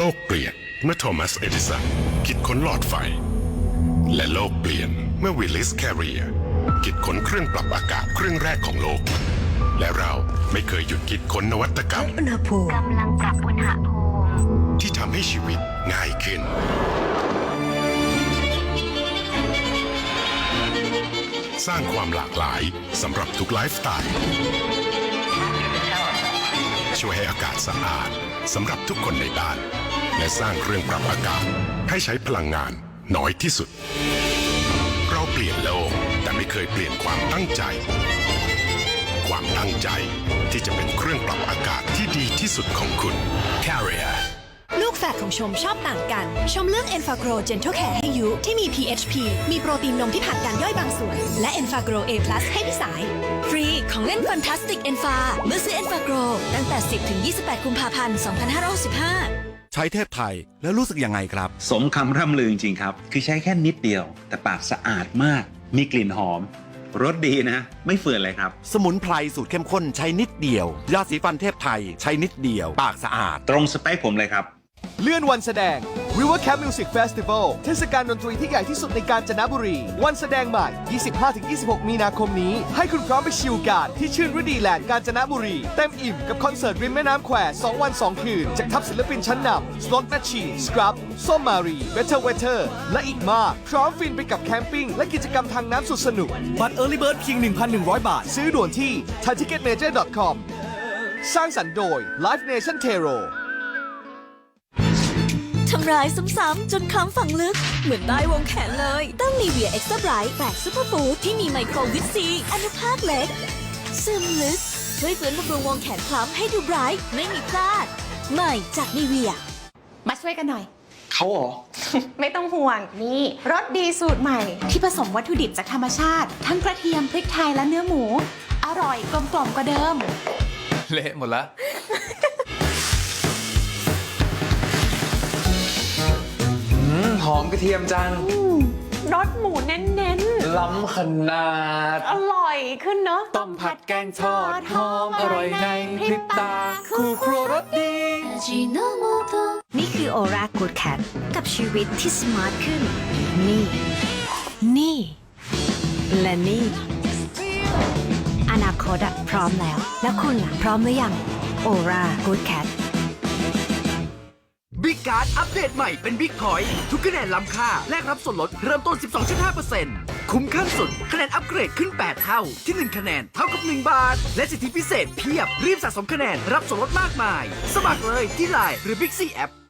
โลกเปลี่ยนเมื่อโทมัสเอดิสันคิดค้นหลอดไฟ และโลกเปลี่ยนเมื่อวิลลิสแคริเอร์คิดค้นเครื่องปรับอากาศเครื่องแรกของโลก และเราไม่เคยหยุดคิดค้นนวัตกรรม อุณหภูมิกำลังปรับอุณหภูมิที่ทำให้ชีวิตง่ายขึ้น สร้างความหลากหลายสำหรับทุกไลฟ์สไตล์ ช่วยให้อากาศสะอาดสำหรับทุกคนในบ้าน และสร้างเครื่องปรับอากาศ ให้ใช้พลังงานน้อยที่สุด เราเปลี่ยนโลกแต่ไม่เคยเปลี่ยนความตั้งใจ ความตั้งใจที่จะเป็นเครื่องปรับอากาศที่ดีที่สุดของคุณ Carrier ลูกแฝดของชมชอบต่างกัน ชมเลือก e n f a g r o Gentle Care ให้ยุที่มี PHP มีโปรตีนนมที่ผ่านการย่อยบางส่วน และ e n f a g r o A+ ให้พี่สาย ฟรีของเล่น Fantastic e n f a เมื่อซื้อ e n f a g r o ตั้งแต่ 10ถึง28 กุมภาพันธ์ 2565ใช้เทพไทยแล้วรู้สึกยังไงครับ สมคำร่ำลือจริงๆครับ คือใช้แค่นิดเดียว แต่ปากสะอาดมาก มีกลิ่นหอมรสดีนะ ไม่เฟื่อนเลยครับ สมุนไพรสูตรเข้มข้นใช้นิดเดียว ยาสีฟันเทพไทยใช้นิดเดียว ปากสะอาด ตรงสเปคผมเลยครับ เลื่อนวันแสดง River Camp Music Festival เทศกาลดนตรีที่ใหญ่ที่สุดในกาญจนบุรี วันแสดงใหม่ 25-26 มีนาคมนี้ ให้คุณพร้อมไปชิลการที่ชื่นฤดีแลนด์กาญจนบุรี เต็มอิ่มกับคอนเสิร์ตริมแม่น้ำแคว2วัน 2 คืน จากทัพศิลปินชั้นนำ Slot Machine Scrub ส้มมารี Better Weather และอีกมากพร้อมฟินไปกับแคมปิ้งและกิจกรรมทางน้ำสุดสนุกบัตร Early Bird เพียง 1,100 บาท ซื้อด่วนที่ thaiticketmajor.com สร้างสรรค์โดย Live Nation Tero ทำร้ายซ้ำๆจนคล้ำฝังลึก เหมือนได้วงแขนเลย ต้องมีเวียเอ็กซ์ตร้าไบรท์แปลกซูเปอร์ฟู้ดที่มีไมโครวิตซี อนุภาคเล็ก ซึมลึก ช่วยฟื้นบำรุงวงแขนคล้ำให้ดูไบรท์ไม่มีพลาด ใหม่จากนีเวีย มาช่วยกันหน่อย เขาเหรอ ไม่ต้องห่วงนี่รสดีสูตรใหม่ ที่ผสมวัตถุดิบจากธรรมชาติ ทั้งกระเทียมพริกไทยและเนื้อหมู อร่อยกลมกล่อมกว่าเดิม เละหมดละ อืมหอมกระเทียมจังรสหมูเน้นล้ำขนาด ๆ อร่อยขึ้นเนาะต้มผัดแกงทอดหอมอร่อยในพริบตา คู่ครัวรสดี นี่คือ Aura Good Cat กับชีวิตที่สมาร์ทขึ้น นี่ นี่ และนี่ อนาคตอะพร้อมแล้ว แล้วคุณล่ะ พร้อมหรือยัง Aura Good Cat บิ๊กการ์ดอัปเดตใหม่เป็นบิ๊กพอยต์ทุกคะแนนล้ำค่าแลกรับส่วนลดเริ่มต้น 12.5%คุ้มขั้นสุด คะแนนอัปเกรดขึ้น 8 เท่า ที่ 1 คะแนนเท่ากับ 1 บาท และสิทธิพิเศษเพียบรีบสะสมคะแนนรับส่วนลดมากมาย สมัครเลยที่ไลน์หรือ Big C App